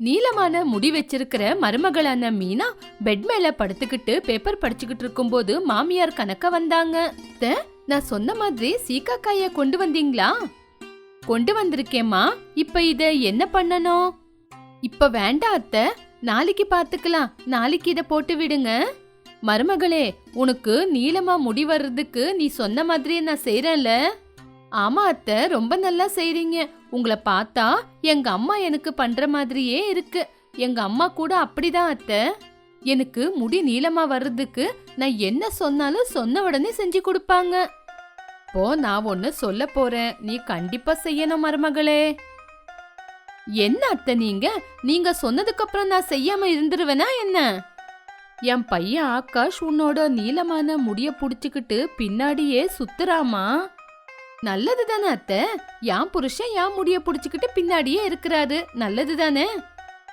நீளமான முடி வச்சிருக்கிற மருமகளான மீனா பெட் மேல படுத்துக்கிட்டு பேப்பர் படிச்சுக்கிட்டு இருக்கும்போது மாமியார் கணக்க வந்தாங்க. நான் சொன்ன மாதிரி சீக்காக்காய கொண்டு வந்தீங்களா? கொண்டு வந்திருக்கேம்மா. இப்ப இத என்ன பண்ணணும்? இப்ப வேண்டாம் அத்தை. நாளைக்கு பாத்துக்கலாம். நாளைக்கு இத போட்டு விடுங்க. மருமகளே உனக்கு நீளமா முடி வர்றதுக்கு நீ சொன்ன மாதிரியே நான் செய்யறேன்ல ஆமா அத்தை. ரொம்ப நல்லா செய்றீங்க. உங்களை பார்த்தா எங்க அம்மா எனக்கு பண்ற மாதிரியே இருக்கு. எங்க அம்மா கூட அப்படிதான் அத்தை. எனக்கு முடி நீளமா வர்றதுக்கு நான் என்ன சொன்னாலும் சொன்ன உடனே செஞ்சு கொடுப்பாங்க. போ நான் ஒன்னு சொல்ல போறேன். நீ கண்டிப்பா செய்யணும் மருமகளே. என்ன அத்தை நீங்க? நீங்க சொன்னதுக்கு அப்புறம் நான் செய்யாம இருந்துருவேனா என்ன? என் பையன் ஆகாஷ் உன்னோட நீளமான முடிய புடிச்சுக்கிட்டு பின்னாடியே சுத்துறாமா? நல்லது தானே அத்தை? என் புருஷன் என் முடிய புடிச்சுக்கிட்டு பின்னாடியே இருக்கிறாரு. நல்லது தானே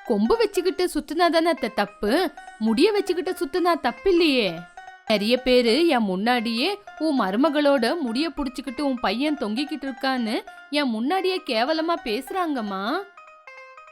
கொம்பு வச்சுக்கிட்டு சுத்துனா தானே அத்தை தப்பு? முடிய வச்சுக்கிட்டு சுத்துனா தப்பு இல்லையே நிறைய பேரு என் முன்னாடியே உன் மருமகளோட முடிய புடிச்சுக்கிட்டு உன் பையன் தொங்கிக்கிட்டு இருக்கான்னு என் முன்னாடியே கேவலமா பேசுறாங்கம்மா.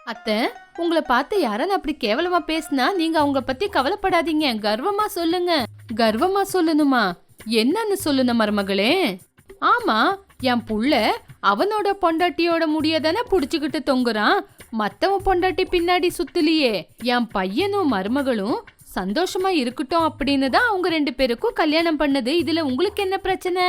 அத்தை உங்களை பார்த்து யாரான அப்படி கேவலமா பேசினா நீங்க அவங்க பத்தி கவலைப்படாதீங்க. கர்வமா சொல்லுங்க. கர்வமா சொல்லணுமா? என்னன்னு சொல்லணும் மருமகளே. ஆமா என் புள்ள அவனோட பொண்டாட்டியோட முடிய தானே புடிச்சுக்கிட்டு தொங்குறான்? மத்தவன் பொண்டாட்டி பின்னாடி சுத்தலையே. என் பையனும் மருமகளும் சந்தோஷமா இருக்கட்டும் அப்படின்னு தான் அவங்க ரெண்டு பேருக்கும் கல்யாணம் பண்ணது. இதுல உங்களுக்கு என்ன பிரச்சனை?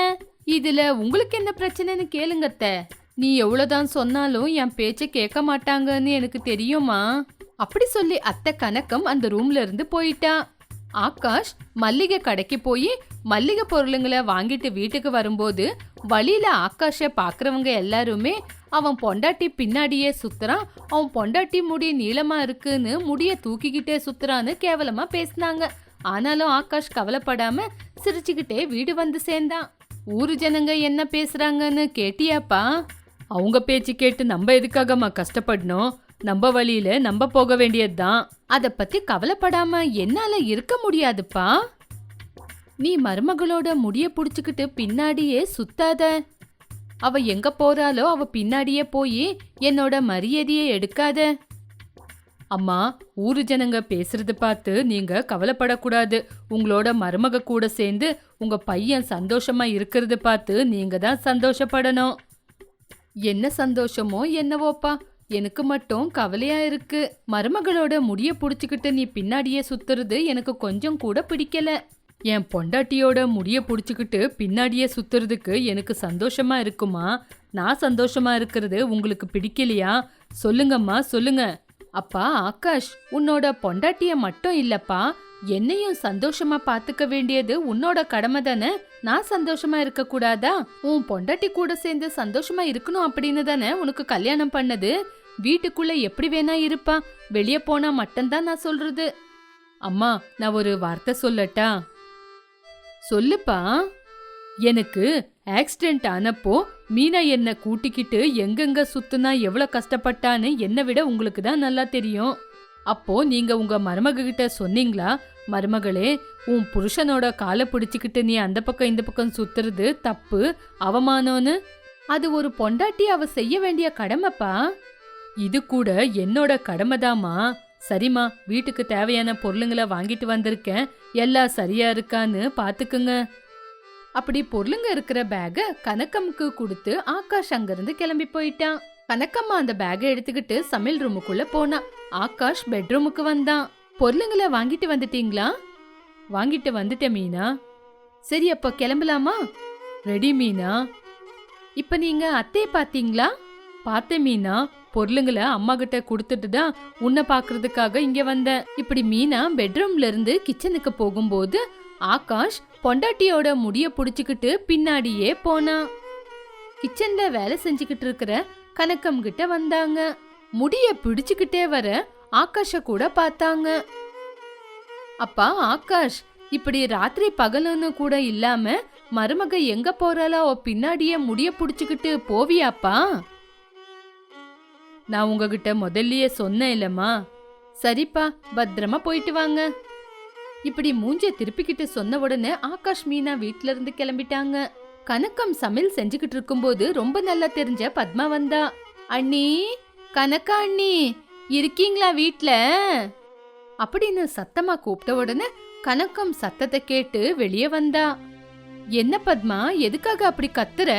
இதுல உங்களுக்கு என்ன பிரச்சனைன்னு கேளுங்க அத்தை. நீ எவ்வளவுதான் சொன்னாலும் என் பேச்ச கேட்க மாட்டாங்கன்னு எனக்கு தெரியுமா? அப்படி சொல்லி அத்தை கணக்கம் அந்த ரூம்ல இருந்து போயிட்டா. ஆகாஷ் மல்லிகை கடைக்கு போய் மல்லிகை பொருளுங்களை வாங்கிட்டு வீட்டுக்கு வரும்போது வழியில ஆகாஷ பாக்குறவங்க எல்லாருமே அவன் பொண்டாட்டி பின்னாடியே சுத்துறான் அவன் பொண்டாட்டி முடி நீளமா இருக்குன்னு முடிய தூக்கிக்கிட்டே சுத்துறான்னு கேவலமா பேசினாங்க. ஆனாலும் ஆகாஷ் கவலைப்படாம சிரிச்சுக்கிட்டே வீடு வந்து சேர்ந்தான். ஊரு ஜனங்க என்ன பேசுறாங்கன்னு கேட்டியாப்பா? அவங்க பேச்சு கேட்டு நம்ம எதுக்காகம்மா கஷ்டப்படணும்? நம்ம வழியில நம்ம போக வேண்டியதுதான். அதை பத்தி கவலைப்படாம என்னால இருக்க முடியாதுப்பா. நீ மருமகளோட முடிய புடிச்சுக்கிட்டு பின்னாடியே சுத்தாத. அவ எங்க போறாளோ அவ பின்னாடியே போய் என்னோட மரியாதையை எடுக்காத. அம்மா ஊரு ஜனங்க பேசுறது பார்த்து நீங்க கவலைப்படக்கூடாது. உங்களோட மருமக கூட சேர்ந்து உங்க பையன் சந்தோஷமா இருக்கிறது பார்த்து நீங்க தான் சந்தோஷப்படணும். என்ன சந்தோஷமோ என்னவோப்பா எனக்கு மட்டும் கவலையா இருக்கு. மருமகளோட முடிய புடிச்சுக்கிட்டு நீ பின்னாடியே சுத்துறது எனக்கு கொஞ்சம் கூட பிடிக்கல. என் பொண்டாட்டியோட முடிய பிடிச்சிக்கிட்டு பின்னாடியே சுத்துறதுக்கு எனக்கு சந்தோஷமா இருக்குமா? நான் சந்தோஷமா இருக்கிறது உங்களுக்கு பிடிக்கலையா? சொல்லுங்கம்மா சொல்லுங்க. அப்பா ஆகாஷ் உன்னோட பொண்டாட்டிய மட்டும் இல்லப்பா. என்னையும் சந்தோஷமா பாத்துக்க வேண்டியது உன்னோட கடமை தானே? நான் சந்தோஷமா இருக்க கூடாதா உன் பொண்டாட்டி கூட சேர்ந்து சந்தோஷமா இருக்கணும் அப்படின்னு தானே உனக்கு கல்யாணம் பண்ணது? வீட்டுக்குள்ள எப்படி வேணா இருப்பா. வெளியே போனா மட்டும்தான் நான் சொல்றது. அம்மா நான் ஒரு வார்த்தை சொல்லட்டா? சொல்லுப்பா. எனக்கு ஆக்சிடென்ட் ஆனப்போ மீனா என்ன கூட்டிக்கிட்டு எங்கெங்க சுத்துனா எவ்வளவு கஷ்டப்பட்டான்னு என்னை விட உங்களுக்கு தான் நல்லா தெரியும். அப்போ நீங்க உங்க மருமக கிட்ட சொன்னீங்களா மருமகளே உன் புருஷனோட காலை பிடிச்சிக்கிட்டு நீ அந்த பக்கம் இந்த பக்கம் சுத்துறது தப்பு அவமானம்னு? அது ஒரு பொண்டாட்டி அவ செய்ய வேண்டிய கடமைப்பா. இது கூட என்னோட கடமைதாம்மா. சரிம்மா வீட்டுக்கு தேவையான பொருளுங்களை வாங்கிட்டு வந்திருக்கேன். எல்லாம் சரியா இருக்கான்னு பார்த்துக்குங்க அப்படி பொருளுங்க இருக்கிற பேக கனக்கம்க்கு கொடுத்து ஆகாஷ் அங்கிருந்து கிளம்பி போயிட்டான். கனக்கம்மா அந்த பேகை எடுத்துக்கிட்டு சமையல் ரூமுக்குள்ள போனா. ஆகாஷ் பெட்ரூமுக்கு வந்தான். பொருளுங்களை வாங்கிட்டு வந்துட்டீங்களா? வாங்கிட்டு வந்துட்டேன் மீனா. சரி அப்போ கிளம்பலாமா? ரெடி மீனா. இப்போ நீங்க அத்தையை பார்த்தீங்களா பார்த்தேன் மீனா. பொருளுங்களை அம்மா கிட்ட கொடுத்துட்டு தான் உன்னை பாக்குறதுக்காக இங்க வந்தேன் இப்படி மீனா பெட்ரூம்ல இருந்து கிச்சனுக்கு போகும்போது ஆகாஷ் பொண்டாட்டியோட முடிய புடிச்சுக்கிட்டு பின்னாடியே போனான் கிச்சன்ல வேலை செஞ்சுக்கிட்டு இருக்கிற கனக்கம் கிட்ட வந்தாங்க. முடிய பிடிச்சுக்கிட்டே வர ஆகாஷ கூட பார்த்தாங்க. அப்பா ஆகாஷ் இப்படி ராத்திரி பகலுன்னு கூட இல்லாம மருமக எங்க போறாளோ பின்னாடியே முடிய புடிச்சுக்கிட்டு போவியாப்பா? நான் உங்ககிட்ட முதல்லயே சொன்னேன் இல்லம்மா சரிப்பா பத்திரமா போயிட்டு வாங்க. இப்படி மூஞ்ச திருப்பிக்கிட்டு சொன்ன உடனே ஆகாஷ் மீனா வீட்ல இருந்து கிளம்பிட்டாங்க. கனக்கம் சமையல் செஞ்சுக்கிட்டு இருக்கும்போது ரொம்ப நல்லா தெரிஞ்ச பத்மா வந்தா. அண்ணி கனக்கா அண்ணி இருக்கீங்களா வீட்ல? அப்படின்னு சத்தமா கூப்பிட்ட உடனே கனக்கம் சத்தத்தை கேட்டு வெளியே வந்தா. என்ன பத்மா எதுக்காக அப்படி கத்துற?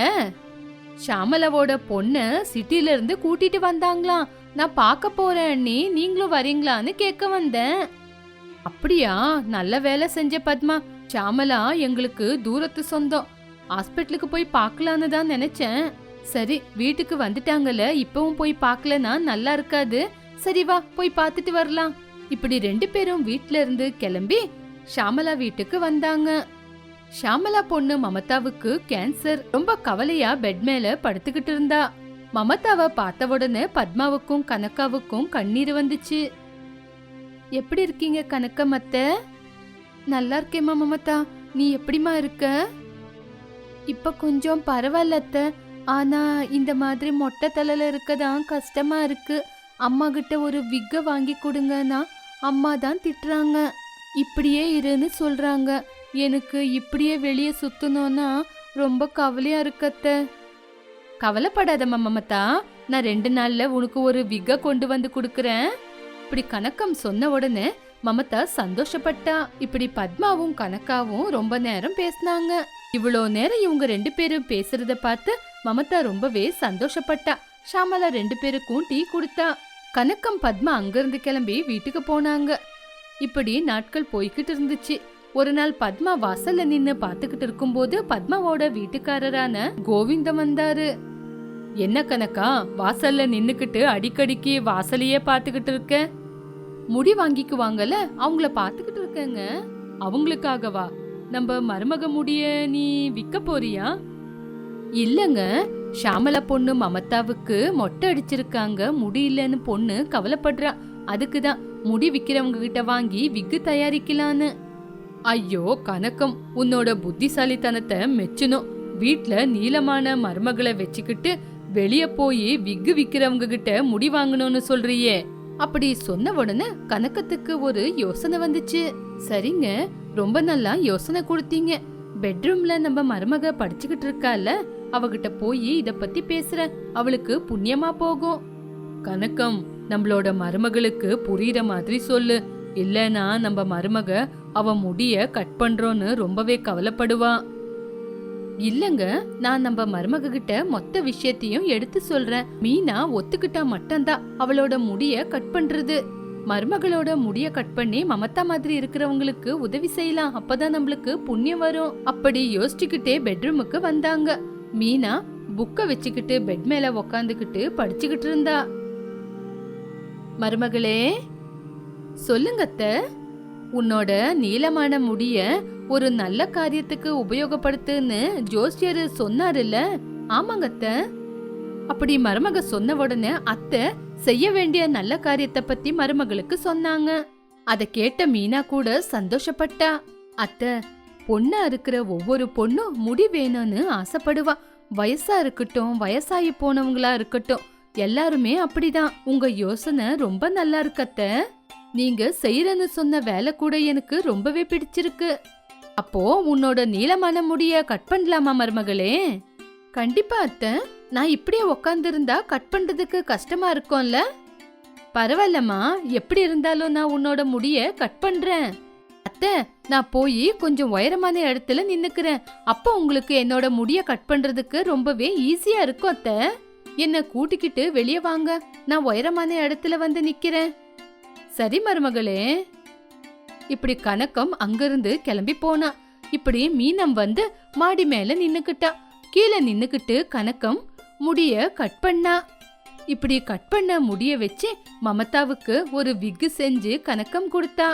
ஷாமலாவோட பொண்ண சிட்டில இருந்து கூட்டிட்டு வந்தாங்களாம். நான் பார்க்க போறேன் அண்ணி. நீங்களும் வரீங்களான்னு கேட்க வந்தேன். அப்படியா? நல்ல வேலை செஞ்ச பத்மா. ஷாமலா எங்களுக்கு தூரத்து சொந்தம். ஹாஸ்பிட்டலுக்கு போய் பார்க்கலான்னு தான் நினைச்சேன். சரி வீட்டுக்கு வந்துட்டாங்கல்ல. இப்பவும் போய் பார்க்கலனா நல்லா இருக்காது. சரி வா போய் பார்த்துட்டு வரலாம். இப்படி ரெண்டு பேரும் வீட்ல இருந்து கிளம்பி ஷாமலா வீட்டுக்கு வந்தாங்க. ஷாமலா பொண்ணு மமதாவுக்கு கேன்சர் ரொம்ப கவலையா பெட் மேல படுத்துக்கிட்டு இருந்தா. மமதாவை பார்த்த உடனே பத்மாவுக்கும் கனக்காவுக்கும் கண்ணீர் வந்துச்சு. எப்படி இருக்கீங்க கனக்க மத்த? நல்லா இருக்கேம்மா மமதா. நீ எப்படிமா இருக்க? இப்ப கொஞ்சம் பரவாயில்ல அத்த. ஆனா இந்த மாதிரி மொட்டை தலையில இருக்கதான் கஷ்டமா இருக்கு. அம்மா கிட்ட ஒரு விக்க வாங்கி கொடுங்கன்னா அம்மா தான் திட்டுறாங்க. இப்படியே இருன்னு சொல்றாங்க. எனக்கு இப்படியே வெளியே சுத்தணும்னா ரொம்ப கவலையா இருக்கத்த. கவலைப்படாதம்மா மமதா நான் ரெண்டு நாள்ல உனக்கு ஒரு விக்க கொண்டு வந்து கொடுக்குறேன். இப்படி கணக்கம் சொன்ன உடனே மமதா சந்தோஷப்பட்டா. இப்படி பத்மாவும் கனக்காவும் ரொம்ப நேரம் பேசினாங்க. இவ்வளோ நேரம் இவங்க ரெண்டு பேரும் பேசுறத பார்த்து மமதா ரொம்பவே சந்தோஷப்பட்டா. ஷாமலா ரெண்டு பேருக்கும் டீ கொடுத்தா. கனக்கம் பத்மா அங்கிருந்து கிளம்பி வீட்டுக்கு போனாங்க. இப்படி நாட்கள் போய்கிட்டு இருந்துச்சு. ஒரு நாள் பத்மா வாசல்ல நின்னு பாத்துக்கிட்டு இருக்கும்போது பத்மாவோட வீட்டுக்காரரான கோவிந்தம் வந்தாரு. என்ன கணக்கா வாசல்ல நின்னுக்கிட்டு அடிக்கடிக்கு வாசலையே பாத்துக்கிட்டு இருக்க? முடி வாங்கிக்குவாங்கல்ல அவங்கள பாத்துக்கிட்டு இருக்கேங்க. அவங்களுக்காகவா? நம்ம மருமக முடிய நீ விக்க போறியா? இல்லங்க ஷாமலா பொண்ணு மமதாவுக்கு மொட்டை அடிச்சிருக்காங்க. முடியலன்னு பொண்ணு கவலைப்படுறா. அதுக்கு தான் முடி விக்கிறவங்க கிட்ட வாங்கி விக்கு தயாரிக்கலான்னு. ஐயோ கனக்கம் உன்னோட புத்திசாலித்தனத்தை மெச்சணும். வீட்ல நீளமான மருமகளை வச்சுக்கிட்டு வெளிய போய் விக்கு விக்கிறவங்க கிட்ட முடி வாங்கணும்னு சொல்றியே. அப்படி சொன்ன உடனே கனக்கத்துக்கு ஒரு யோசனை வந்துச்சு. சரிங்க ரொம்ப நல்லா யோசனை கொடுத்தீங்க. பெட்ரூம்ல நம்ம மருமக படிச்சுக்கிட்டு இருக்கால அவகிட்ட போய் இத பத்தி பேசுற. அவளுக்கு புண்ணியமா போகும். கணக்கம் நம்மளோட மருமகளுக்கு புரியுற மாதிரி சொல்லு. இல்லனா நம்ம மருமக அவ முடிய கட் பண்றோன்னு ரொம்பவே கவலைப்படுவா. இல்லங்க நான் நம்ம மருமக கிட்ட மொத்த விஷயத்தையும் எடுத்து சொல்றேன். மீனா ஒத்துக்கிட்டா மட்டும்தான் அவளோட முடிய கட் பண்றது. மருமகளோட முடிய கட் பண்ணி மமத்தா மாதிரி இருக்கிறவங்களுக்கு உதவி செய்யலாம். அப்பதான் நம்மளுக்கு புண்ணியம் வரும். அப்படி யோசிச்சுக்கிட்டே பெட்ரூமுக்கு வந்தாங்க. மீனா புக்க வச்சுக்கிட்டு பெட் மேல உக்காந்துக்கிட்டு படிச்சுக்கிட்டு இருந்தா. மருமகளே சொல்லுங்க அத்தை. உன்னோட நீளமான முடிய ஒரு நல்ல காரியத்துக்கு உபயோகப்படுத்துன்னு ஜோசியர் சொன்னாருல்ல? ஆமாங்கத்தை. அப்படி மருமக சொன்ன உடனே அத்தை செய்ய வேண்டிய நல்ல காரியத்தை பத்தி மருமகளுக்கு சொன்னாங்க. அத கேட்ட மீனா கூட சந்தோஷப்பட்டா. அத்தை பொண்ணா இருக்கிற ஒவ்வொரு பொண்ணும் முடி வேணும்னு ஆசைப்படுவா. வயசா இருக்கட்டும் வயசாகி போனவங்களா இருக்கட்டும் எல்லாருமே அப்படிதான். உங்க யோசனை ரொம்ப நல்லா இருக்கத்தை. நீங்க செய்யறன்னு சொன்ன வேலை கூட எனக்கு ரொம்பவே பிடிச்சிருக்கு. அப்போ உன்னோட நீளமான முடிய கட் பண்ணலாமா மருமகளே? கண்டிப்பா அத்தை. நான் இப்படியே உக்காந்துருந்தா கட் பண்றதுக்கு கஷ்டமா இருக்கும்ல? பரவாயில்லம்மா. எப்படி இருந்தாலும் நான் உன்னோட முடிய கட் பண்றேன். அத்தை நான் போய் கொஞ்சம் உயரமான இடத்துல நின்னுக்கிறேன். அப்போ உங்களுக்கு என்னோட முடிய கட் பண்றதுக்கு ரொம்பவே ஈஸியா இருக்கும் அத்தை. என்ன கூட்டிக்கிட்டு வெளியே வாங்க. நான் உயரமான இடத்துல வந்து நிக்கிறேன். சரி மருமகளே. இப்படி கணக்கம் அங்கிருந்து கிளம்பி போனா. இப்படி மீனம் வந்து மாடி மேல நின்னுக்கிட்டா. கீழே நின்னுக்கிட்டு கணக்கம் முடிய கட் பண்ணா. இப்படி கட் பண்ண முடிய வச்சு மமதாவுக்கு ஒரு விக்கு செஞ்சு கணக்கம் கொடுத்தா.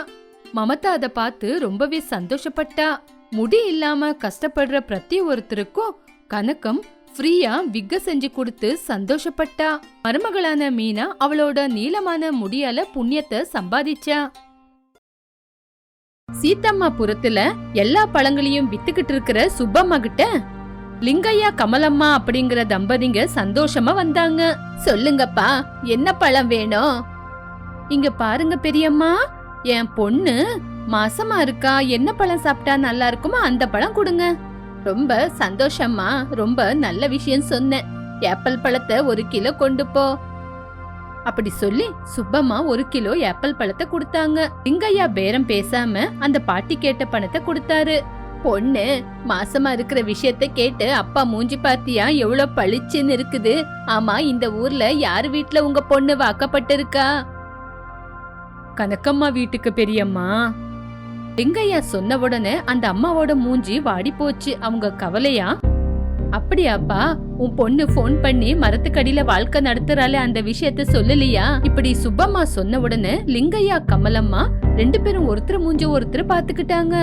மமதா அதை பார்த்து ரொம்பவே சந்தோஷப்பட்டா. முடி இல்லாம கஷ்டப்படுற பிரதி ஒருத்தருக்கும் கணக்கம் ஃப்ரீயா விக்க செஞ்சு கொடுத்து சந்தோஷப்பட்டா. மருமகளான மீனா அவளோட நீளமான முடியால புண்ணியத்தை சம்பாதிச்சா. சீத்தம்மா புறத்துல எல்லா பழங்களையும் வித்துக்கிட்டு இருக்கிற சுப்பம்மா கிட்ட லிங்கையா கமலம்மா அப்படிங்கிற தம்பதிங்க சந்தோஷமா வந்தாங்க. சொல்லுங்கப்பா என்ன பழம் வேணும்? இங்க பாருங்க பெரியம்மா என் பொண்ணு மாசமா இருக்கா என்ன பழம் சாப்பிட்டா நல்லா இருக்குமோ அந்த பழம் கொடுங்க. ரொம்ப சந்தோஷம்மா. ரொம்ப நல்ல விஷயம் சொன்னேன். ஏப்பல் பழத்தை ஒரு கிலோ கொண்டு போ. அப்படி சொல்லி சுப்பம்மா ஒரு கிலோ ஏப்பல் பழத்தை கொடுத்தாங்க. லிங்கையா பேரம் பேசாம அந்த பாட்டி கேட்ட பணத்தை கொடுத்தாரு. பொண்ணு மாசமா இருக்கிற விஷயத்த கேட்டு அப்பா மூஞ்சி பார்த்தியா? எவ்வளவு பளிச்சுன்னு இருக்குது. ஆமா இந்த ஊர்ல யார் வீட்ல உங்க பொண்ணு வாக்கப்பட்டிருக்கா? கனக்கம்மா வீட்டுக்கு பெரியம்மா. லிங்கையா சொன்ன உடனே அந்த அம்மாவோட மூஞ்சி வாடி போச்சு. அவங்க கவலையா? அப்படியாப்பா உன் பொண்ணு ஃபோன் பண்ணி மரத்துக்கடியில வாழ்க்கை நடத்துறாளே அந்த விஷயத்த சொல்லலையா? இப்படி சுப்பம்மா சொன்ன உடனே லிங்கையா கமலம்மா ரெண்டு பேரும் ஒருத்தர் மூஞ்ச ஒருத்தர் பாத்துக்கிட்டாங்க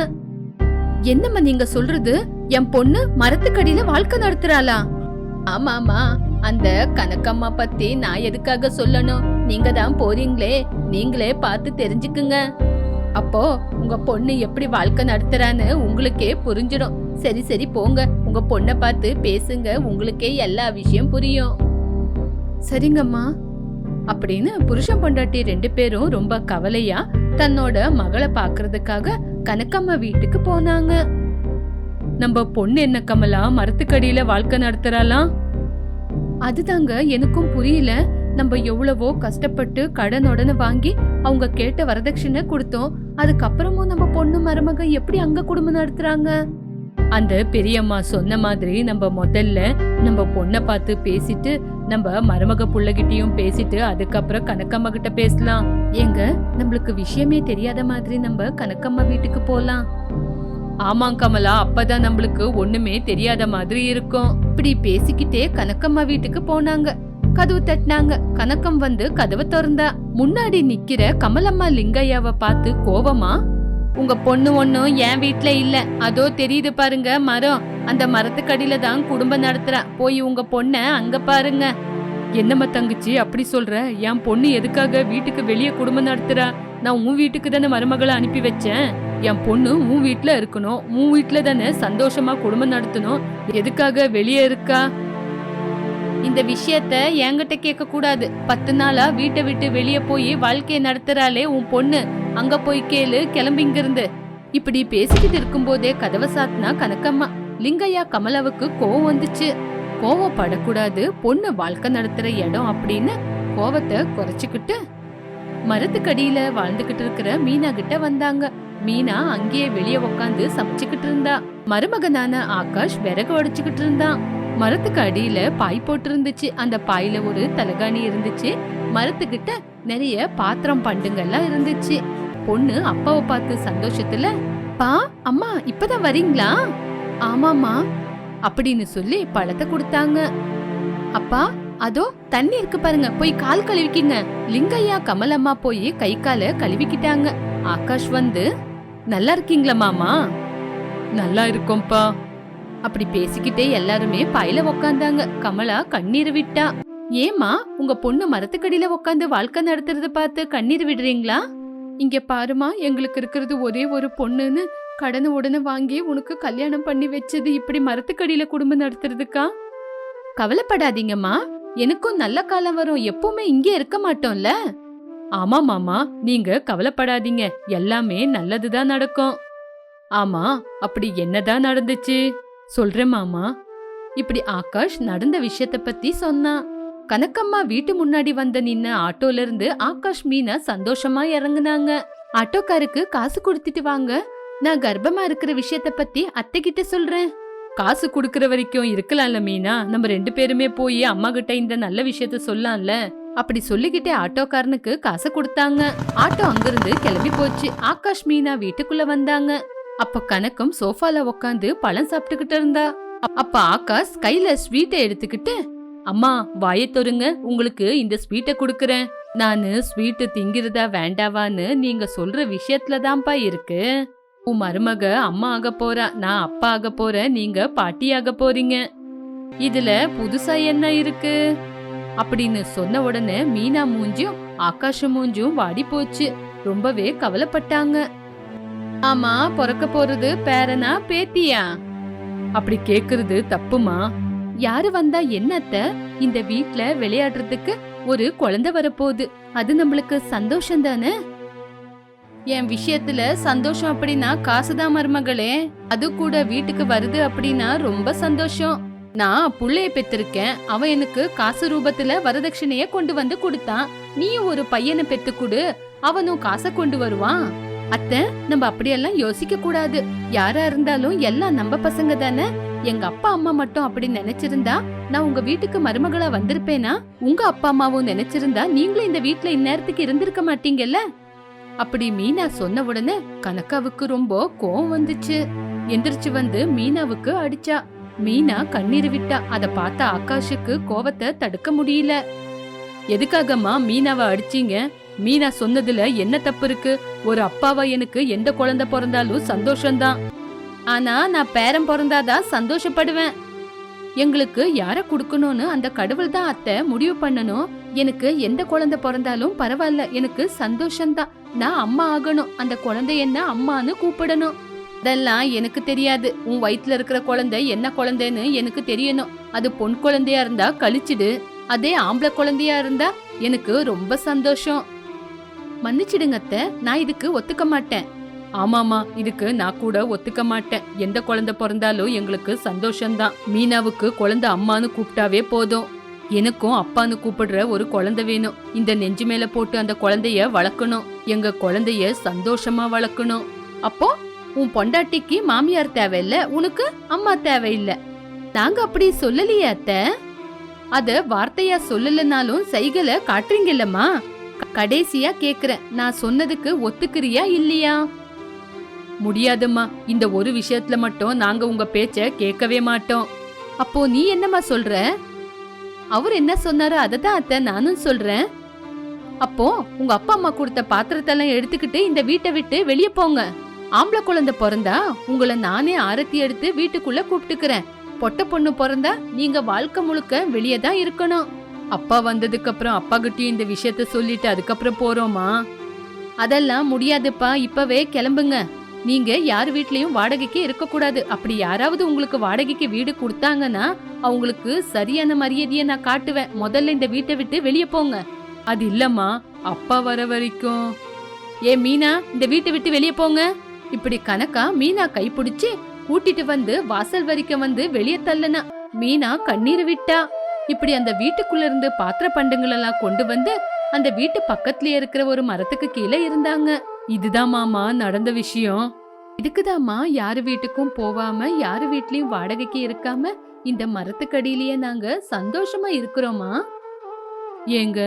என்னம்மா நீங்க சொல்றது? என் பொண்ணு மரத்துக்கடியில வாழ்க்கை நடத்துறாளா? ஆமாமா அந்த கனக்கம்மா பத்தி நான் எதுக்காக சொல்லணும்? நீங்க தான் போறீங்களே நீங்களே பார்த்து தெரிஞ்சுக்குங்க. அப்போ உங்க பொண்ணு எப்படி வாழ்க்கை நடத்துறான்னு உங்களுக்கே புரிஞ்சிடும். சரி சரி போங்க. உங்க பொண்ணை பார்த்து பேசுங்க. உங்களுக்கே எல்லா விஷயம் புரியும். சரிங்கம்மா. அப்படின்னு புருஷன் பொண்டாட்டி ரெண்டு பேரும் ரொம்ப கவலையா தன்னோட மகளை பாக்குறதுக்காக கனக்கம்மா வீட்டுக்கு போனாங்க. நம்ம பொண்ணு என்ன கமலா? மரத்துக்கடியில வாழ்க்கை நடத்துறாளாம்? அதுதாங்க எனக்கும் புரியல. நம்ம எவ்வளவோ கஷ்டப்பட்டு கடன் உடனே வாங்கி அவங்க கேட்ட வரதட்சணை கொடுத்தோம். அதுக்கப்புறமும் நம்ம பொண்ணு மருமக எப்படி அங்க குடும்பம் நடத்துறாங்க? அந்த பெரியம்மா சொன்ன மாதிரி நம்ம முதல்ல நம்ம பொண்ணை பார்த்து பேசிட்டு நம்ம மருமக புள்ளகிட்டயும் பேசிட்டு அதுக்கப்புறம் கனக்கம்மா கிட்ட பேசலாம். ஏங்க நம்மளுக்கு விஷயமே தெரியாத மாதிரி நம்ம கனக்கம்மா வீட்டுக்கு போலாம். ஆமாம் கமலா அப்பதான் நம்மளுக்கு ஒண்ணுமே தெரியாத மாதிரி இருக்கும். இப்படி பேசிக்கிட்டே கனக்கம்மா வீட்டுக்கு போனாங்க. கதவு தட்டினாங்க. கனக்கம் வந்து கதவை திறந்தா. முன்னாடி நிக்கிற கமலம்மா லிங்கையாவை பார்த்து கோபமா உங்க பொண்ணு ஒண்ணும் என் வீட்ல இல்ல. அதோ தெரியுது பாருங்க மரம். அந்த மரத்துக்கடியில தான் குடும்பம் நடத்துறா. போய் உங்க பொண்ண அங்க பாருங்க. என்னம்மா தங்கச்சி அப்படி சொல்ற? என் பொண்ணு எதுக்காக வீட்டுக்கு வெளியே குடும்பம் நடத்துறா? நான் உன் வீட்டுக்கு தானே மருமகளை அனுப்பி வச்சேன். என் பொண்ணு உன் வீட்டுல இருக்கணும். உன் வீட்டுல தானே சந்தோஷமா குடும்பம் நடத்தணும். எதுக்காக வெளியே இருக்கா? இந்த விஷயத்த என்கிட்ட கேட்க கூடாது. பத்து நாளா வீட்டை விட்டு வெளியே போய் வாழ்க்கையை நடத்துறாளே உன் பொண்ணு. அங்க போய் கேளு கிளம்பி இங்கிருந்து. இப்படி பேசிக்கிட்டு இருக்கும்போதே கதவை சாத்தினா கனக்கம்மா லிங்கையா கமலாவுக்கு கோவம் வந்துச்சு. கோவப்படக்கூடாது பொண்ணு வாழ்க்கை நடத்துற இடம் அப்படின்னு கோவத்தை குறைச்சுக்கிட்டு மரத்துக்கடியில வாழ்ந்துகிட்டு இருக்கிற மீனா கிட்ட வந்தாங்க. மீனா அங்கேயே வெளியே உக்காந்து சமைச்சுக்கிட்டு இருந்தா. மருமகனான ஆகாஷ் விறகு உடைச்சுக்கிட்டு இருந்தான். மரத்துக்கு அடியில பாய் போட்டு இருந்துச்சு அந்த பாயில ஒரு தலகாணி இருந்துச்சு. மரத்துக்கிட்ட நிறைய பாத்திரம் பண்டுங்கள்லாம் இருந்துச்சு. பொண்ணு அப்பாவை பார்த்து சந்தோஷத்துல பா அம்மா இப்பதான் வரீங்களா? ஆமாமா அப்படின்னு சொல்லி பழத்தை கொடுத்தாங்க. அப்பா அதோ தண்ணி இருக்கு பாருங்க போய் கால் கழுவிக்கிங்க. லிங்கையா கமலம்மா போய் கை கால கழுவிக்கிட்டாங்க. ஆகாஷ் வந்து நல்லா இருக்கீங்களா மாமா? நல்லா இருக்கோம்ப்பா. அப்படி பேசிக்கிட்டே எல்லாருமே பையில உக்காந்தாங்க. கமலா கண்ணீர் விட்டா. ஏமா உங்க பொண்ணு மரத்துக்கடியில உக்காந்து வாழ்க்கை நடத்துறத பார்த்து கண்ணீர் விடுறீங்களா? இங்க பாருமா எங்களுக்கு இருக்கிறது ஒரே ஒரு பொண்ணுன்னு கடனை உடனே வாங்கி உனக்கு கல்யாணம் பண்ணி வச்சது இப்படி மரத்துக்கடியில குடும்பம் நடத்துறதுக்கா? கவலைப்படாதீங்கம்மா. எனக்கும் நல்ல காலம் வரும். எப்பவுமே இங்கே இருக்க மாட்டோம்ல. ஆமா மாமா நீங்க கவலைப்படாதீங்க. எல்லாமே நல்லதுதான் நடக்கும். ஆமா அப்படி என்னதான் நடந்துச்சு? சொல்றேன் மாமா. இப்படி ஆகாஷ் நடந்த விஷயத்த பத்தி சொன்னான் கனக்கம்மா வீட்டு முன்னாடி வந்த நின்ன ஆட்டோல இருந்து ஆகாஷ் மீனா சந்தோஷமா இறங்குனாங்க. ஆட்டோக்காருக்கு காசு கொடுத்துட்டு வாங்க. நான் கர்ப்பமா இருக்கிற விஷயத்த பத்தி அத்தை கிட்ட சொல்றேன். காசு குடுக்கற வரைக்கும் இருக்கலாம்ல மீனா. நம்ம ரெண்டு பேருமே போய் அம்மா கிட்ட இந்த நல்ல விஷயத்த சொல்லலாம்ல அப்படி சொல்லிக்கிட்டே ஆட்டோக்காரனுக்கு காசு கொடுத்தாங்க. ஆட்டோ அங்கிருந்து கிளம்பி போச்சு. ஆகாஷ் மீனா வீட்டுக்குள்ள வந்தாங்க. அப்ப கணக்கம் சோஃபால உக்காந்து பழம் சாப்பிட்டுக்கிட்டு இருந்தா. அப்ப ஆகாஷ் கையில ஸ்வீட்டை எடுத்துக்கிட்டு அம்மா வாயை தொருங்க உங்களுக்கு இந்த ஸ்வீட்டை கொடுக்கறேன். நானு ஸ்வீட்டு திங்கிறதா வேண்டாவான்னு நீங்க சொல்ற விஷயத்துல தான்ப்பா இருக்கு. உன் மருமக அம்மா ஆக போறா நான் அப்பா ஆக போறேன் நீங்க பாட்டி ஆக போறீங்க. இதுல புதுசா என்ன இருக்கு? அப்படின்னு சொன்ன உடனே மீனா மூஞ்சும் ஆகாஷ மூஞ்சும் வாடி போச்சு. ரொம்பவே கவலைப்பட்டாங்க. ஆமா பிறக்க போறது பேரனா பேத்தியா? அப்படி கேக்குறது தப்புமா? யாரு வந்தா என்னத்த இந்த வீட்ல விளையாடுறதுக்கு ஒரு குழந்தை வரப்போகுது. அது நம்மளுக்கு சந்தோஷம் தானே? என் விஷயத்துல சந்தோஷம் அப்படின்னா காசுதான் மருமகளே. அது கூட வீட்டுக்கு வருது அப்படின்னா ரொம்ப சந்தோஷம். நான் புள்ளைய பெத்திருக்கேன். அவன் எனக்கு காசு ரூபத்துல வரதட்சணைய கொண்டு வந்து கொடுத்தான். நீ ஒரு பையனை பெத்து கொடு. அவனும் காசை கொண்டு வருவான். அத்தை நம்ம அப்படியெல்லாம் யோசிக்க கூடாது. யாரா இருந்தாலும் எல்லாம் நம்ம பசங்க தானே? எங்க அப்பா அம்மா மட்டும் அப்படி நினைச்சிருந்தா நான் உங்க வீட்டுக்கு மருமகளா வந்திருப்பேனா? உங்க அப்பா அம்மாவும் நினைச்சிருந்தா நீங்களும் இந்த வீட்ல இந்நேரத்துக்கு இருந்திருக்க மாட்டீங்கல்ல? அப்படி மீனா சொன்ன உடனே கனக்காவுக்கு ரொம்ப கோவம் வந்துச்சு. எந்திரிச்சு வந்து மீனாவுக்கு அடிச்சா. மீனா கண்ணீர் விட்டா. அத பார்த்த ஆகாஷுக்கு கோவத்தை தடுக்க முடியல. எதுக்காகம்மா மீனாவை அடிச்சீங்க? மீனா சொன்னதுல என்ன தப்பு இருக்கு? ஒரு அப்பாவா எனக்கு எந்த குழந்தை பிறந்தாலும் சந்தோஷம்தான். ஆனா நான் பேரன் பிறந்தாதான் சந்தோஷப்படுவேன். எங்களுக்கு யார குடுக்கணும்னு அந்த கடவுள் தான் அத்தை முடிவு பண்ணணும். எனக்கு எந்த குழந்தை பிறந்தாலும் பரவாயில்ல எனக்கு சந்தோஷம்தான். நான் அம்மா ஆகணும் அந்த குழந்தை என்ன அம்மான்னு கூப்பிடணும். அதெல்லாம் எனக்கு தெரியாது. உன் வயிற்றுல இருக்கிற குழந்தை என்ன குழந்தைன்னு எனக்கு தெரியணும். அது பொன் குழந்தையா இருந்தா கழிச்சிடு. அதே ஆம்பளை குழந்தையா இருந்தா எனக்கு ரொம்ப சந்தோஷம். மன்னிச்சிடுங்க அத்தை. நான் இதுக்கு ஒத்துக்க மாட்டேன். ஆமாமா இதுக்கு நான் கூட ஒத்துக்க மாட்டேன். எந்த குழந்தை பிறந்தாலும் எங்களுக்கு சந்தோஷம்தான். மீனாவுக்கு குழந்தை அம்மான்னு கூப்பிட்டாவே போதும். எனக்கும் அப்பான்னு கூப்பிடுற ஒரு குழந்தை வேணும். இந்த நெஞ்சு மேல போட்டு அந்த குழந்தைய வளர்க்கணும். எங்க குழந்தைய சந்தோஷமா வளர்க்கணும். அப்போ உன் பொண்டாட்டிக்கு மாமியார் தேவையில்ல உனக்கு அம்மா தேவையில்ல. நாங்க அப்படி சொல்லலையே அத்த. அத வார்த்தையா சொல்லலனாலும் சைகளை காட்டுறீங்கல்லம்மா. கடைசியா கேக்குறேன். நான் சொன்னதுக்கு ஒத்துக்கிறியா இல்லையா? முடியாதும்மா. இந்த ஒரு விஷயத்துல மட்டும் நாங்க உங்க பேச்ச கேட்கவே மாட்டோம். அப்போ நீ என்னம்மா சொல்ற? அவர் என்ன சொன்னாரோ அததான் அத்தை நானும் சொல்றேன். அப்போ உங்க அப்பா அம்மா கொடுத்த பாத்திரத்தெல்லாம் எடுத்துக்கிட்டு இந்த வீட்டை விட்டு வெளியே போங்க. ஆம்பளை குழந்தை பிறந்தா உங்களை நானே ஆரத்தி எடுத்து வீட்டுக்குள்ள கூப்பிட்டுக்கிறேன். பொட்ட பொண்ணு பிறந்தா நீங்க வாழ்க்கை முழுக்க வெளியே தான் இருக்கணும். அப்பா வந்ததுக்கு அப்புறம் அப்பா கிட்டயும் இந்த விஷயத்த சொல்லிட்டு அதுக்கப்புறம் போறோமா? அதெல்லாம் முடியாதுப்பா. இப்பவே கிளம்புங்க. நீங்க யார் வீட்லயும் வாடகைக்கு இருக்க கூடாது அப்படி யாராவது உங்களுக்கு வாடகைக்கு வீடு கொடுத்தாங்கன்னா அவங்களுக்கு சரியான மரியாதையை நான் காட்டுவேன். முதல்ல இந்த வீட்டை விட்டு வெளியே போங்க. அது இல்லம்மா. அப்பா வர வரைக்கும். ஏ மீனா இந்த வீட்டை விட்டு வெளியே போங்க. இப்படி கணக்கா மீனா கைப்பிடிச்சு கூட்டிட்டு வந்து வாசல் வரைக்கும் வந்து வெளியே தள்ளனா மீனா கண்ணீர் விட்டா. இப்படி அந்த வீட்டுக்குள்ள இருந்து பாத்திர பண்டங்கள் எல்லாம் கொண்டு வந்து அந்த வீட்டு பக்கத்துலயே இருக்கிற ஒரு மரத்துக்கு கீழே இருந்தாங்க. இதுதான் மாமா நடந்த விஷயம். இதுக்குதாம்மா யாரு வீட்டுக்கும் போகாம யாரு வீட்லயும் வாடகைக்கு இருக்காம இந்த மரத்துக்கடியிலேயே நாங்க சந்தோஷமா இருக்கிறோமா? ஏங்க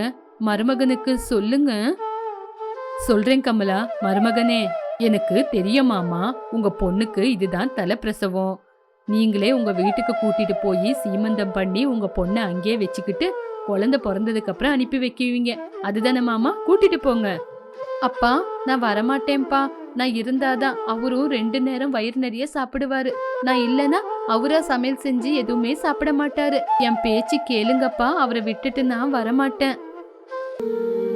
மருமகனுக்கு சொல்லுங்க. சொல்றேன் கமலா மருமகனே எனக்கு தெரியுமாமா உங்க பொண்ணுக்கு இதுதான் தலைப்பிரசவம். நீங்களே உங்க வீட்டுக்கு கூட்டிட்டு போய் சீமந்தம் பண்ணி உங்க பொண்ணை அங்கேயே வச்சுக்கிட்டு குழந்தை பிறந்ததுக்கு அப்புறம் அனுப்பி வைக்குவீங்க அதுதானே மாமா? கூட்டிட்டு போங்க. அப்பா நான் வரமாட்டேன்ப்பா. நான் இருந்தாதான் அவரும் ரெண்டு நேரம் வயிறு நிறைய சாப்பிடுவாரு. நான் இல்லனா அவரா சமையல் செஞ்சு எதுவுமே சாப்பிட மாட்டாரு. என் பேச்சு கேளுங்கப்பா. அவரை விட்டுட்டு நான் வரமாட்டேன்.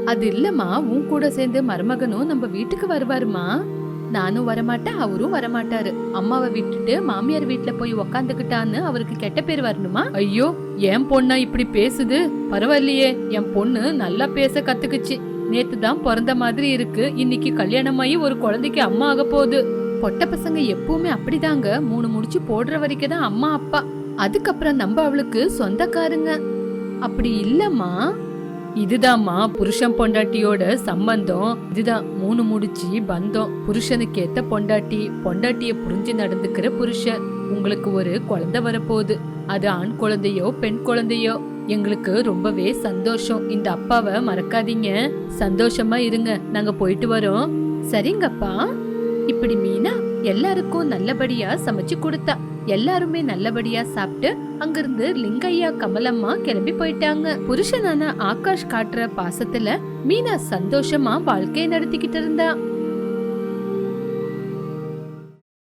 அது இல்லம்மா. உன் கூட சேர்ந்து மருமகனும் நம்ம வீட்டுக்கு வருவாருமா? நானும் வரமாட்டேன் அவரும் வரமாட்டாரு. அம்மாவை விட்டுட்டு மாமியார் வீட்டுல போய் உக்காந்துக்கிட்டான்னு அவருக்கு கெட்ட பேர் வரணுமா? ஐயோ என் பொண்ணா இப்படி பேசுது? பரவாயில்லையே என் பொண்ணு நல்லா பேச கத்துக்குச்சு. நேத்து தான் பிறந்த மாதிரி இருக்கு. இன்னைக்கு கல்யாணமாயி ஒரு குழந்தைக்கு அம்மா ஆக போகுது. பொட்ட பசங்க எப்பவுமே அப்படிதாங்க. மூணு முடிச்சு போடுற வரைக்கும் தான் அம்மா அப்பா. அதுக்கப்புறம் நம்ம அவளுக்கு சொந்தக்காருங்க. அப்படி இல்லம்மா. இதுதாம்மா புருஷன் பொண்டாட்டியோட சம்பந்தம். இதுதான் மூணு முடிச்சு பந்தம். புருஷனுக்கு ஏத்த பொண்டாட்டி பொண்டாட்டிய புரிஞ்சு நடந்துக்கிற புருஷன். உங்களுக்கு ஒரு குழந்தை வரப்போகுது. அது ஆண் குழந்தையோ பெண் குழந்தையோ. எங்களுக்கு ரொம்பவே சந்தோஷம். இந்த அப்பாவை மறக்காதீங்க. சந்தோஷமா இருங்க. நாங்க போயிட்டு வரோம். சரிங்கப்பா. இப்படி மீனா எல்லாருக்கும் நல்லபடியா சமைச்சு கொடுத்தா. எல்லாருமே நல்லபடியா சாப்பிட்டு அங்கிருந்து லிங்கையா கமலம்மா கிளம்பி போயிட்டாங்க. புருஷனான ஆகாஷ் காட்டுற பாசத்துல மீனா சந்தோஷமா வாழ்க்கையை நடத்திக்கிட்டு இருந்தா.